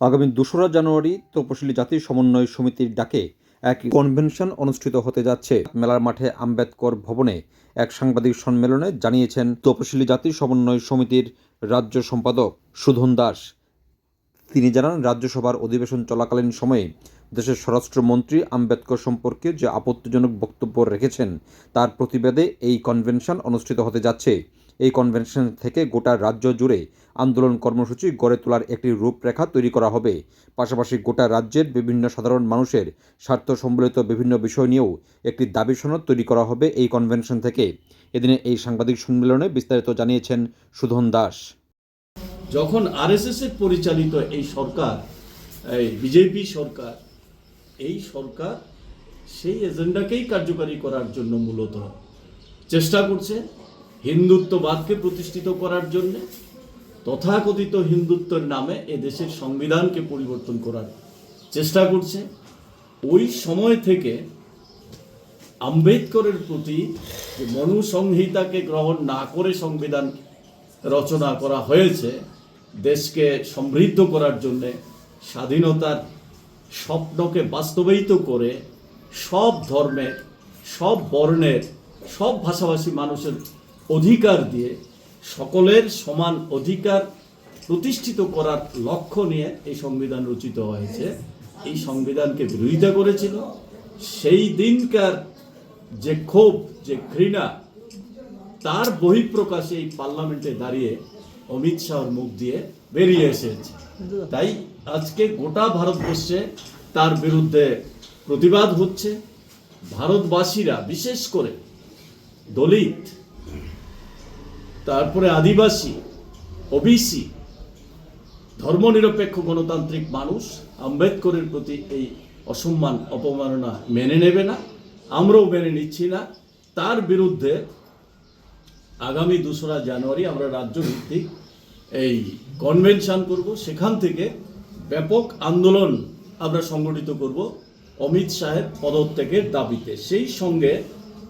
আগামী দোসরা জানুয়ারি তপশিলি জাতি সমন্বয় সমিতির ডাকে এক কনভেনশন অনুষ্ঠিত হতে যাচ্ছে। মেলার মাঠে আম্বেদকর ভবনে এক সাংবাদিক সম্মেলনে জানিয়েছেন তপশিলি জাতি সমন্বয় সমিতির রাজ্য সম্পাদক সুধন দাস। তিনি জানান, রাজ্যসভার অধিবেশন চলাকালীন সময়ে দেশের স্বরাষ্ট্রমন্ত্রী আম্বেদকর সম্পর্কে যে আপত্তিজনক বক্তব্য রেখেছেন, তার প্রতিবাদে এই কনভেনশন অনুষ্ঠিত হতে যাচ্ছে। এই কনভেনশন থেকে গোটা রাজ্য জুড়ে আন্দোলন কর্মসূচি গড়ে তোলার একটি রূপরেখা তৈরি করা হবে। পাশাপাশি গোটা রাজ্যের বিভিন্ন সাধারণ মানুষের স্বার্থ সম্বলিত বিভিন্ন বিষয় নিয়েও একটি দাবি সনদ তৈরি করা হবে এই কনভেনশন থেকে। এদিনে এই সাংবাদিক সম্মেলনে বিস্তারিত জানিয়েছেন সুধন দাস। যখন আরএসএস এর পরিচালিত এই সরকার, এই বিজেপি সরকার, এই সরকার সেই এজেন্ডাকেই কার্যকারী করার জন্য মূলত চেষ্টা করছে। হিন্দুত্ববাদকে প্রতিষ্ঠিত করার জন্য তথাকথিত হিন্দুত্বের নামে এ দেশের সংবিধানকে পরিবর্তন করার চেষ্টা করছে। ওই সময় থেকে আম্বেদকরের প্রতি যে মনুসংহিতাকে গ্রহণ না করে সংবিধান রচনা করা হয়েছে, দেশকে সমৃদ্ধ করার জন্য স্বাধীনতার স্বপ্নকে বাস্তবায়িত করে সব ধর্মের, সব বর্ণের, সব ভাষাভাষী মানুষের অধিকার দিয়ে সকলের সমান অধিকার প্রতিষ্ঠিত করার লক্ষ্য নিয়ে এই সংবিধান রচিত হয়েছে। এই সংবিধানকে বিরোধিতা করেছিল। সেই দিনকার যে ক্ষোভ, যে ঘৃণা, তার বহিঃপ্রকাশে এই পার্লামেন্টে দাঁড়িয়ে অমিত শাহর মুখ দিয়ে বেরিয়ে এসেছে। তাই আজকে গোটা ভারতবর্ষে তার বিরুদ্ধে প্রতিবাদ হচ্ছে। ভারতবাসীরা, বিশেষ করে দলিত তারপরে আদিবাসী, ওবিসি, ধর্মনিরপেক্ষ গণতান্ত্রিক মানুষ আম্বেদকরের প্রতি এই অসম্মান, অপমাননা মেনে নেবে না, আমরাও মেনে নিচ্ছি না। তার বিরুদ্ধে আগামী দোসরা জানুয়ারি আমরা রাজ্য ভিত্তিক এই কনভেনশন করব। সেখান থেকে ব্যাপক আন্দোলন আমরা সংগঠিত করব অমিত শাহের পদত্যাগের দাবিতে। সেই সঙ্গে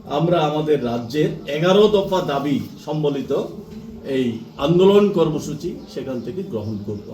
আমরা আমাদের রাজ্যের এগারো দফা দাবি সম্বলিত এই আন্দোলন কর্মসূচি সেখান থেকে গ্রহণ করব।